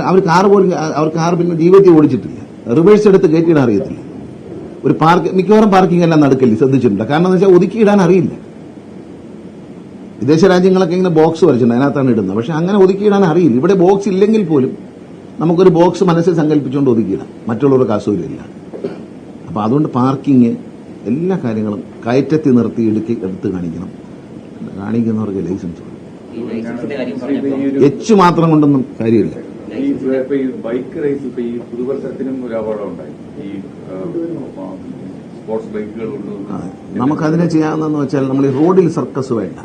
അവർ കാർ പോലും അവർ കാർ പിന്നെ ജീവിതത്തിൽ ഓടിച്ചിട്ടില്ല. റിവേഴ്സ് എടുത്ത് കയറ്റിയിടാൻ അറിയത്തില്ല. ഒരു പാർക്ക് മിക്കവാറും പാർക്കിംഗ് എല്ലാം നടക്കില്ല ശ്രദ്ധിച്ചിട്ടുണ്ട്. കാരണം എന്ന് വെച്ചാൽ ഒതുക്കിയിടാൻ അറിയില്ല. വിദേശ രാജ്യങ്ങളൊക്കെ ഇങ്ങനെ ബോക്സ് വരച്ചിട്ടുണ്ട് അതിനകത്താണ് ഇടുന്നത്. പക്ഷെ അങ്ങനെ ഒതുക്കിയിടാൻ അറിയില്ല. ഇവിടെ ബോക്സ് ഇല്ലെങ്കിൽ പോലും നമുക്കൊരു ബോക്സ് മനസ്സിൽ സങ്കല്പിച്ചുകൊണ്ട് ഒതുക്കിയിടാം. മറ്റുള്ളവർക്ക് അസൗകര്യമില്ല അപ്പോൾ അതുകൊണ്ട് പാർക്കിങ് എല്ലാ കാര്യങ്ങളും കയറ്റത്തി നിർത്തി എടുക്കി എടുത്ത് കാണിക്കണം. കാണിക്കുന്നവർക്ക് ലൈസൻസ് എച്ച് മാത്രം കൊണ്ടൊന്നും കാര്യമില്ല. ഈ ബൈക്ക് റേസ് ഇപ്പൊ ഈ പുതുവത്സരത്തിനും ഒരു അപകടം ഉണ്ടായി ഈ സ്പോർട്സ് ബൈക്കുകൾ നമുക്കതിനെ ചെയ്യാവുന്നതെന്ന് വെച്ചാൽ നമ്മൾ ഈ റോഡിൽ സർക്കസ് വേണ്ട.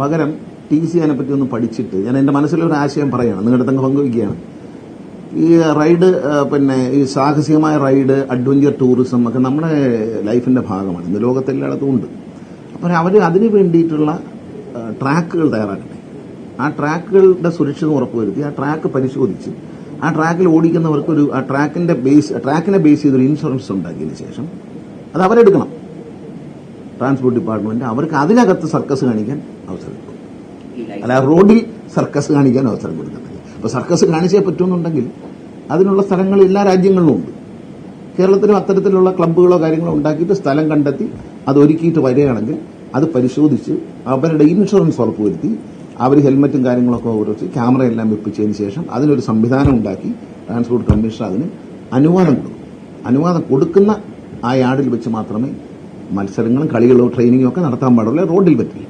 പകരം ടി സി അതിനെപ്പറ്റി ഒന്ന് പഠിച്ചിട്ട് ഞാൻ എന്റെ മനസ്സിലൊരു ആശയം പറയണം. നിങ്ങളുടെ തങ്ങ് പങ്കുവയ്ക്കുകയാണ്. ഈ റൈഡ് പിന്നെ ഈ സാഹസികമായ റൈഡ് അഡ്വഞ്ചർ ടൂറിസം ഒക്കെ നമ്മുടെ ലൈഫിന്റെ ഭാഗമാണ്. ഇന്ന് ലോകത്തെല്ലായിടത്തും ഉണ്ട്. അപ്പോൾ അവർ അതിന് വേണ്ടിയിട്ടുള്ള ട്രാക്കുകൾ തയ്യാറാക്കട്ടെ. ആ ട്രാക്കുകളുടെ സുരക്ഷിതം ഉറപ്പുവരുത്തി ആ ട്രാക്ക് പരിശോധിച്ച് ആ ട്രാക്കിൽ ഓടിക്കുന്നവർക്കൊരു ആ ട്രാക്കിന്റെ ബേസ് ട്രാക്കിനെ ബേസ് ചെയ്തൊരു ഇൻഷുറൻസ് ഉണ്ടാക്കിയതിന് ശേഷം അത് അവരെടുക്കണം. ട്രാൻസ്പോർട്ട് ഡിപ്പാർട്ട്മെന്റ് അവർക്ക് അതിനകത്ത് സർക്കസ് കാണിക്കാൻ അവസരം കൊടുക്കും. അല്ല റോഡിൽ സർക്കസ് കാണിക്കാൻ അവസരം കൊടുക്കുന്നില്ല അപ്പോൾ സർക്കസ് കാണിച്ചേ പറ്റുമെന്നുണ്ടെങ്കിൽ അതിനുള്ള സ്ഥലങ്ങൾ എല്ലാ രാജ്യങ്ങളിലും ഉണ്ട്. കേരളത്തിലും അത്തരത്തിലുള്ള ക്ലബ്ബുകളോ കാര്യങ്ങളോ ഉണ്ടാക്കിയിട്ട് സ്ഥലം കണ്ടെത്തി അത് ഒരുക്കിയിട്ട് വരികയാണെങ്കിൽ അത് പരിശോധിച്ച് അവരുടെ ഇൻഷുറൻസ് ഉറപ്പുവരുത്തി അവർ ഹെൽമറ്റും കാര്യങ്ങളൊക്കെ ഉറച്ച് ക്യാമറയെല്ലാം വെപ്പിച്ചതിന് ശേഷം അതിനൊരു സംവിധാനം ഉണ്ടാക്കി ട്രാൻസ്പോർട്ട് കമ്മീഷണർ അതിന് അനുവാദം കൊടുക്കും. അനുവാദം കൊടുക്കുന്ന ആ യാർഡിൽ വെച്ച് മാത്രമേ മത്സരങ്ങളും കളികളോ ട്രെയിനിങ്ങോ ഒക്കെ നടത്താൻ പാടില്ല റോഡിൽ പറ്റില്ല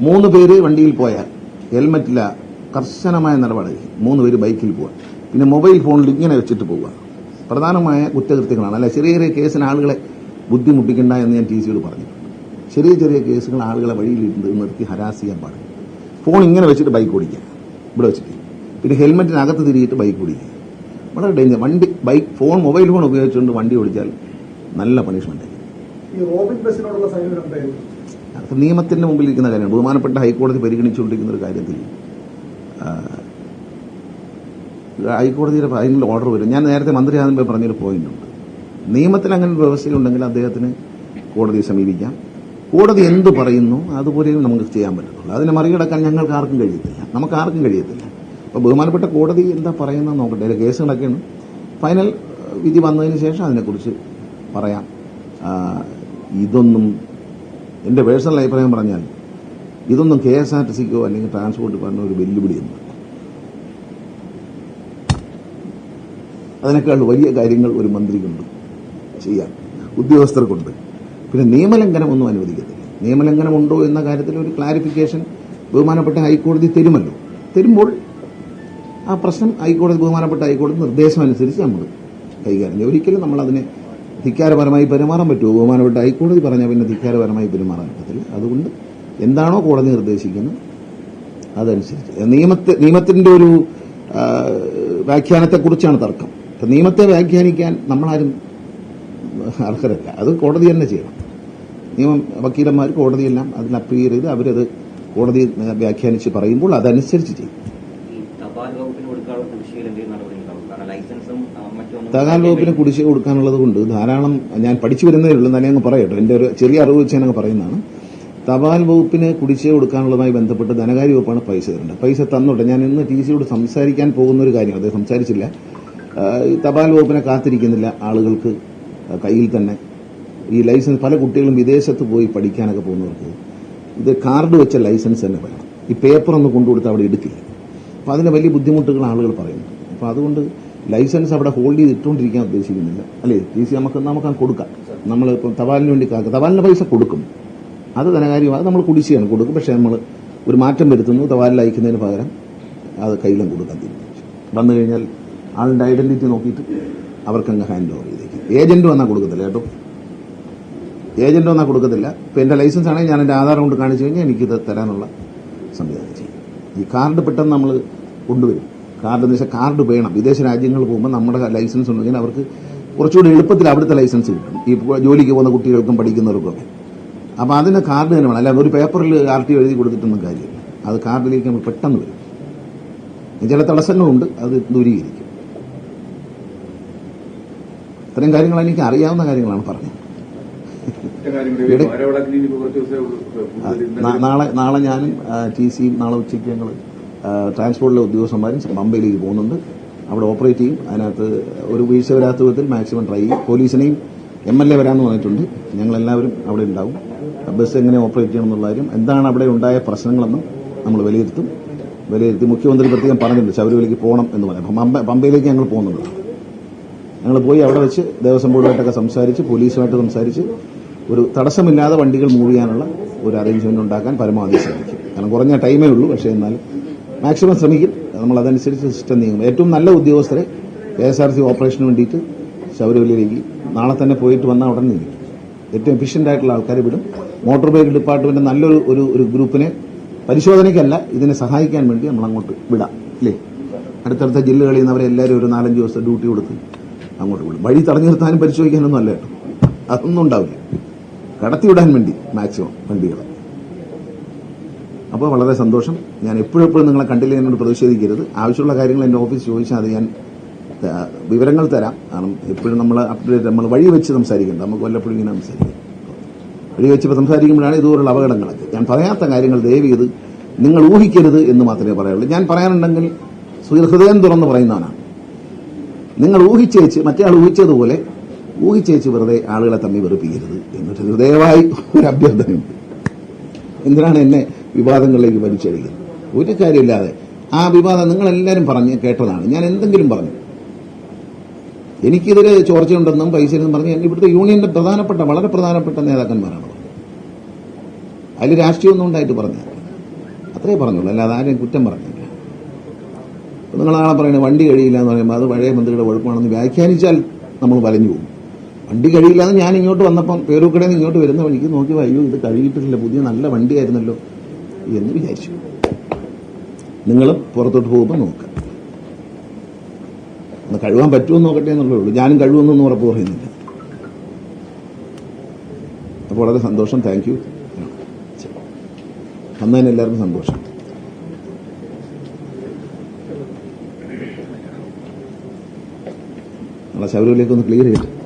മൂന്ന് പേര് വണ്ടിയിൽ പോയാൽ ഹെൽമറ്റില്ല കർശനമായ നിലപാട് മൂന്ന് പേര് ബൈക്കിൽ പോവുക പിന്നെ മൊബൈൽ ഫോണിൽ ഇങ്ങനെ വെച്ചിട്ട് പോവുക പ്രധാനമായ കുറ്റകൃത്യങ്ങളാണ്. അല്ല? ചെറിയ ചെറിയ കേസിന് ആളുകളെ ബുദ്ധിമുട്ടിക്കണ്ട എന്ന് ഞാൻ ടി സിയോട് പറഞ്ഞു ചെറിയ ചെറിയ കേസുകൾ ആളുകളെ വഴിയിൽ നിർത്തി ഹരാസ് ചെയ്യാൻ പാടില്ല. ഫോൺ ഇങ്ങനെ വെച്ചിട്ട് ബൈക്ക് ഓടിക്കുക. ഇവിടെ വെച്ചിട്ട്. പിന്നെ ഹെൽമെറ്റിനകത്ത് തിരിയിട്ട് ബൈക്ക് ഓടിക്കുക. വളരെ ഡേഞ്ചർ വണ്ടി ബൈക്ക് ഫോൺ മൊബൈൽ ഫോൺ ഉപയോഗിച്ചുകൊണ്ട് വണ്ടി ഓടിച്ചാൽ നല്ല പണിഷ്മെന്റ് ഈ റോബിൻ സമീപനം എന്തായിരുന്നു? അത് നിയമത്തിന്റെ മുമ്പിൽ ഇരിക്കുന്ന കാര്യം ബഹുമാനപ്പെട്ട ഹൈക്കോടതി പരിഗണിച്ചുകൊണ്ടിരിക്കുന്ന ഒരു കാര്യത്തിൽ ഹൈക്കോടതിയുടെ ഫൈനൽ ഓർഡർ വരും. ഞാൻ നേരത്തെ മന്ത്രി ആകുമ്പോൾ പറഞ്ഞൊരു പോയിന്റ് ഉണ്ട്. നിയമത്തിൽ അങ്ങനെ ഒരു വ്യവസ്ഥയുണ്ടെങ്കിൽ അദ്ദേഹത്തിന് കോടതിയെ സമീപിക്കാം. കോടതി എന്തു പറയുന്നു അതുപോലെ നമുക്ക് ചെയ്യാൻ പറ്റത്തുള്ളൂ. അതിനെ മറികടക്കാൻ ഞങ്ങൾക്ക് ആർക്കും കഴിയത്തില്ല. നമുക്ക് ആർക്കും കഴിയത്തില്ല. അപ്പോൾ ബഹുമാനപ്പെട്ട കോടതി എന്താ പറയുന്നത് നോക്കട്ടെ. കേസ് കേസുകളൊക്കെയാണ്. ഫൈനൽ വിധി വന്നതിന് ശേഷം അതിനെക്കുറിച്ച് പറയാം. ഇതൊന്നും എന്റെ പേഴ്സണൽ അഭിപ്രായം പറഞ്ഞാൽ ഇതൊന്നും കെ എസ് ആർ ടി സിക്കോ അല്ലെങ്കിൽ ട്രാൻസ്പോർട്ട് ഡിപ്പാർട്ട്മെന്റ് ഒരു വെല്ലുവിളിയൊന്നും അതിനേക്കാൾ വലിയ കാര്യങ്ങൾ ഒരു മന്ത്രിക്കുണ്ട് ചെയ്യാൻ ഉദ്യോഗസ്ഥർക്കുണ്ട്. പിന്നെ നിയമലംഘനം ഒന്നും അനുവദിക്കത്തില്ല. നിയമലംഘനം ഉണ്ടോ എന്ന കാര്യത്തിൽ ഒരു ക്ലാരിഫിക്കേഷൻ ബഹുമാനപ്പെട്ട ഹൈക്കോടതി തരുമല്ലോ. തരുമ്പോൾ ആ പ്രശ്നം ഹൈക്കോടതി ബഹുമാനപ്പെട്ട ഹൈക്കോടതി നിർദ്ദേശം അനുസരിച്ച് നമ്മൾ കൈകാര്യം ഒരിക്കലും നമ്മൾ അതിനെ ധിക്കാരപരമായി പെരുമാറാൻ പറ്റുമോ? ബഹുമാനപ്പെട്ട ഹൈക്കോടതി പറഞ്ഞാൽ പിന്നെ ധിക്കാരപരമായി പെരുമാറാൻ പറ്റത്തില്ല. അതുകൊണ്ട് എന്താണോ കോടതി നിർദ്ദേശിക്കുന്നത് അതനുസരിച്ച്. നിയമത്തെ നിയമത്തിന്റെ ഒരു വ്യാഖ്യാനത്തെക്കുറിച്ചാണ് തർക്കം. നിയമത്തെ വ്യാഖ്യാനിക്കാൻ നമ്മളാരും അർഹരല്ല. അത് കോടതി തന്നെ ചെയ്യണം. നിയമം വക്കീലന്മാർ കോടതിയെല്ലാം അതിന് അപ്പീൽ ചെയ്ത് അവരത് കോടതി വ്യാഖ്യാനിച്ച് പറയുമ്പോൾ അതനുസരിച്ച് ചെയ്യും ഈ തപാൽ വകുപ്പിന് കൊടുക്കാനുള്ള കുടിശ്ശികയിൽ എന്തെങ്കിലും നടപടി ഉണ്ടാവും കാരണം ലൈസൻസും ആ, തകാൽ വകുപ്പിന് കുടിശ്ശിക കൊടുക്കാനുള്ളത് കൊണ്ട് ധാരാളം ഞാൻ പഠിച്ചു വരുന്നതേ ഉള്ളൂ എന്നാലേ അങ്ങ് പറയട്ടെ. എന്റെ ഒരു ചെറിയ അറിവ് വെച്ച് ഞാൻ പറയുന്നതാണ്. തപാൽ വകുപ്പിന് കുടിശ്ശിക കൊടുക്കാനുള്ളതുമായി ബന്ധപ്പെട്ട് ധനകാര്യ വകുപ്പാണ് പൈസ തരേണ്ടത്. പൈസ തന്നോട്ടെ. ഞാൻ ഇന്ന് ടി സിയോട് സംസാരിക്കാൻ പോകുന്ന ഒരു കാര്യം അദ്ദേഹം സംസാരിച്ചില്ല. തപാൽ വകുപ്പിനെ കാത്തിരിക്കുന്നില്ല ആളുകൾക്ക്. കയ്യിൽ തന്നെ ഈ ലൈസൻസ് പല കുട്ടികളും വിദേശത്ത് പോയി പഠിക്കാനൊക്കെ പോകുന്നവർക്ക്. ഇത് കാർഡ് വെച്ച ലൈസൻസ് തന്നെ വേണം. ഈ പേപ്പർ ഒന്ന് കൊണ്ടുകൊടുത്ത് അവിടെ എടുക്കില്ല അപ്പോൾ അതിന് വലിയ ബുദ്ധിമുട്ടുകൾ ആളുകൾ പറയുന്നു അപ്പോൾ അതുകൊണ്ട് ലൈസൻസ് അവിടെ ഹോൾഡ് ചെയ്ത് ഇട്ടുകൊണ്ടിരിക്കാൻ ഉദ്ദേശിക്കുന്നില്ല. അല്ലേ? ടി സി നമുക്ക് നമുക്ക് കൊടുക്കാം. നമ്മൾ ഇപ്പം തപാലിന് വേണ്ടി കാക്കുക തപാലിന് പൈസ കൊടുക്കും. അത് ധനകാര്യം അത് നമ്മൾ കുടിശ്ശിയാണ് കൊടുക്കും. പക്ഷേ നമ്മൾ ഒരു മാറ്റം വരുത്തുന്നു. തപാലിൽ അയക്കുന്നതിന് പകരം അത് കയ്യിലും കൊടുക്കാൻ തീരുമാനിച്ചു. വന്നു കഴിഞ്ഞാൽ ആളുടെ ഐഡന്റിറ്റി നോക്കിയിട്ട് അവർക്കങ്ങ് ഹാൻഡ് ഓവർ ചെയ്തേക്കും. ഏജന്റ് വന്നാൽ കൊടുക്കത്തില്ല കേട്ടോ. ഏജന്റ് വന്നാൽ കൊടുക്കത്തില്ല. ഇപ്പം എന്റെ ലൈസൻസ് ആണെങ്കിൽ ഞാൻ എന്റെ ആധാർ കൊണ്ട് കാണിച്ചു കഴിഞ്ഞാൽ എനിക്കിത് തരാനുള്ള സംവിധാനം ചെയ്യും. ഈ കാർഡ് പെട്ടെന്ന് നമ്മൾ കൊണ്ടുവരും. കാർഡ് എന്ന് വെച്ചാൽ കാർഡ് വേണം. വിദേശ രാജ്യങ്ങളിൽ പോകുമ്പോൾ നമ്മുടെ ലൈസൻസ് ഉണ്ടെങ്കിൽ അവർക്ക് കുറച്ചുകൂടി എളുപ്പത്തിൽ അവിടുത്തെ ലൈസൻസ് കിട്ടും. ഈ ജോലിക്ക് പോകുന്ന കുട്ടികൾക്കും പഠിക്കുന്നവർക്കും. അപ്പോൾ അതിന് കാർഡ് തന്നെ വേണം. അല്ലാതെ ഒരു പേപ്പറിൽ ആർ ടി എഴുതി കൊടുത്തിട്ടൊന്നും കാര്യമില്ല. അത് കാർഡിലേക്ക് നമ്മൾ പെട്ടെന്ന് വരും. ചില തടസ്സങ്ങളുണ്ട്. അത് ദൂരീകരിക്കും. ഇത്രയും കാര്യങ്ങൾ എനിക്ക് അറിയാവുന്ന കാര്യങ്ങളാണ് പറഞ്ഞത്. നാളെ നാളെ ഞാനും ടി സിയും നാളെ ഉച്ചയ്ക്ക് ഞങ്ങൾ ട്രാൻസ്പോർട്ടിലെ ഉദ്യോഗസ്ഥന്മാരും മുംബൈയിലേക്ക് പോകുന്നുണ്ട്. അവിടെ ഓപ്പറേറ്റ് ചെയ്യും. അതിനകത്ത് ഒരു വീഴ്ച വരാത്ത വിധത്തിൽ മാക്സിമം ട്രൈ ചെയ്യും. പോലീസിനെയും എം എൽ എ വരാമെന്ന് പറഞ്ഞിട്ടുണ്ട്. ഞങ്ങളെല്ലാവരും അവിടെ ഉണ്ടാവും. ബസ് എങ്ങനെ ഓപ്പറേറ്റ് ചെയ്യണം എന്നുള്ള കാര്യം എന്താണ് അവിടെ ഉണ്ടായ പ്രശ്നങ്ങളെന്നും നമ്മൾ വിലയിരുത്തും. വിലയിരുത്തി മുഖ്യമന്ത്രി പ്രത്യേകം പറഞ്ഞിട്ടുണ്ട് ശബരിമലയ്ക്ക് പോകണം എന്ന് പമ്പ പമ്പയിലേക്ക് ഞങ്ങൾ പോകുന്നുണ്ട്. ഞങ്ങൾ പോയി അവിടെ വെച്ച് ദേവസ്വം ബോർഡുമായിട്ടൊക്കെ സംസാരിച്ച് പോലീസുമായിട്ട് സംസാരിച്ച് ഒരു തടസ്സമില്ലാതെ വണ്ടികൾ മൂവ് ചെയ്യാനുള്ള ഒരു അറേഞ്ച്മെന്റ് ഉണ്ടാക്കാൻ പരമാവധി ശ്രമിക്കും. കാരണം കുറഞ്ഞ ടൈമേ ഉള്ളൂ. പക്ഷേ എന്നാൽ മാക്സിമം ശ്രമിക്കും. നമ്മൾ അതനുസരിച്ച് സിസ്റ്റം നീങ്ങും. ഏറ്റവും നല്ല ഉദ്യോഗസ്ഥരെ കെ എസ് ആർ സി ഓപ്പറേഷന് വേണ്ടിയിട്ട് ശബരിമലയിലേക്ക് നാളെ തന്നെ പോയിട്ട് വന്നാൽ ഉടനെ ഇരിക്കും. ഏറ്റവും എഫിഷ്യന്റ് ആയിട്ടുള്ള ആൾക്കാരെ വിടും. മോട്ടോർ ബൈക്ക് ഡിപ്പാർട്ട്മെന്റ് നല്ലൊരു ഒരു ഒരു ഗ്രൂപ്പിനെ പരിശോധനയ്ക്കല്ല ഇതിനെ സഹായിക്കാൻ വേണ്ടി നമ്മൾ അങ്ങോട്ട് വിടാം. അല്ലേ? അടുത്തടുത്ത ജില്ലകളിൽ നിന്ന് അവരെല്ലാവരും ഒരു നാലഞ്ച് ദിവസം ഡ്യൂട്ടി കൊടുത്ത് അങ്ങോട്ട് വിടും. വഴി തടഞ്ഞു നിർത്താനും പരിശോധിക്കാനൊന്നും അല്ല കേട്ടോ. അതൊന്നും ഉണ്ടാവില്ല. കടത്തിവിടാൻ വേണ്ടി മാക്സിമം വണ്ടികളെ. അപ്പോൾ വളരെ സന്തോഷം. ഞാൻ എപ്പോഴും എപ്പോഴും നിങ്ങളെ കണ്ടില്ല എന്നോട് പ്രതിഷേധിക്കരുത്. ആവശ്യമുള്ള കാര്യങ്ങൾ എന്റെ ഓഫീസ് ചോദിച്ചാൽ അത് ഞാൻ വിവരങ്ങൾ തരാം. കാരണം എപ്പോഴും നമ്മൾ അപ്ഡേറ്റ് നമ്മൾ വഴി വെച്ച് സംസാരിക്കേണ്ട. നമുക്ക് വല്ലപ്പോഴും ഇങ്ങനെ സംസാരിക്കാം. വഴി വെച്ച് സംസാരിക്കുമ്പോഴാണ് ഇതുപോലുള്ള അപകടങ്ങളൊക്കെ. ഞാൻ പറയാത്ത കാര്യങ്ങൾ ദയവ് ചെയ്ത് നിങ്ങൾ ഊഹിക്കരുത് എന്ന് മാത്രമേ പറയുള്ളൂ ഞാൻ പറയാനുണ്ടെങ്കിൽ ഹൃദയം തുറന്ന് പറയുന്നവനാണ് നിങ്ങൾ ഊഹിച്ചേച്ച് മറ്റേ ആൾ ഊഹിച്ചതുപോലെ ഊഹിച്ചേച്ച് വെറുതെ ആളുകളെ തമ്മിൽ വെറുപ്പിക്കരുത്. എന്നിട്ട് ഹൃദയമായി ഒരു അഭ്യർത്ഥനയുണ്ട്. എന്തിനാണ് എന്നെ വിവാദങ്ങളിലേക്ക് വലിച്ചടിക്കുന്നത് ഒരു കാര്യമില്ലാതെ. ആ വിവാദം നിങ്ങളെല്ലാവരും പറഞ്ഞ് കേട്ടതാണ്. ഞാൻ എന്തെങ്കിലും പറഞ്ഞു. എനിക്കിതിൽ ചോർച്ചയുണ്ടെന്നും പൈസയിലെന്നും പറഞ്ഞ് ഇവിടുത്തെ യൂണിയന്റെ പ്രധാനപ്പെട്ട വളരെ പ്രധാനപ്പെട്ട നേതാക്കന്മാരാണ്. അതിൽ രാഷ്ട്രീയമൊന്നും ഉണ്ടായിട്ട് പറഞ്ഞ അത്രേ പറഞ്ഞുള്ളൂ. അല്ലാതെ ആരെയും കുറ്റം പറഞ്ഞില്ല. നിങ്ങളാളെ പറയുന്നത് വണ്ടി കഴിയില്ല എന്ന് പറയുമ്പോൾ അത് പഴയ മന്ത്രിയുടെ കുഴപ്പമാണെന്ന് വ്യാഖ്യാനിച്ചാൽ നമ്മൾ വലഞ്ഞു പോകും. വണ്ടി കഴിയില്ലാന്ന് ഞാൻ ഇങ്ങോട്ട് വന്നപ്പം പേരൂക്കടയിൽ നിന്ന് ഇങ്ങോട്ട് വരുന്ന വഴിക്ക് നോക്കി അയ്യോ ഇത് കഴിയിട്ടില്ല പുതിയ നല്ല വണ്ടിയായിരുന്നല്ലോ. എന്ന് വിചാരിച്ചു. നിങ്ങൾ പുറത്തോട്ട് പോകുമ്പോൾ നോക്കുക ഒന്ന് കഴുകാൻ പറ്റുമെന്ന് നോക്കട്ടെ എന്നുള്ളേ ഉള്ളൂ. ഞാനും കഴിവുമെന്നൊന്നും ഉറപ്പ് പറയുന്നില്ല. അപ്പോൾ വളരെ സന്തോഷം. താങ്ക് യു വന്നതിന് എല്ലാവർക്കും സന്തോഷം. നാളെ ശബരിമലയിലേക്ക് ഒന്ന് ക്ലിയർ ചെയ്തിട്ട് ശരി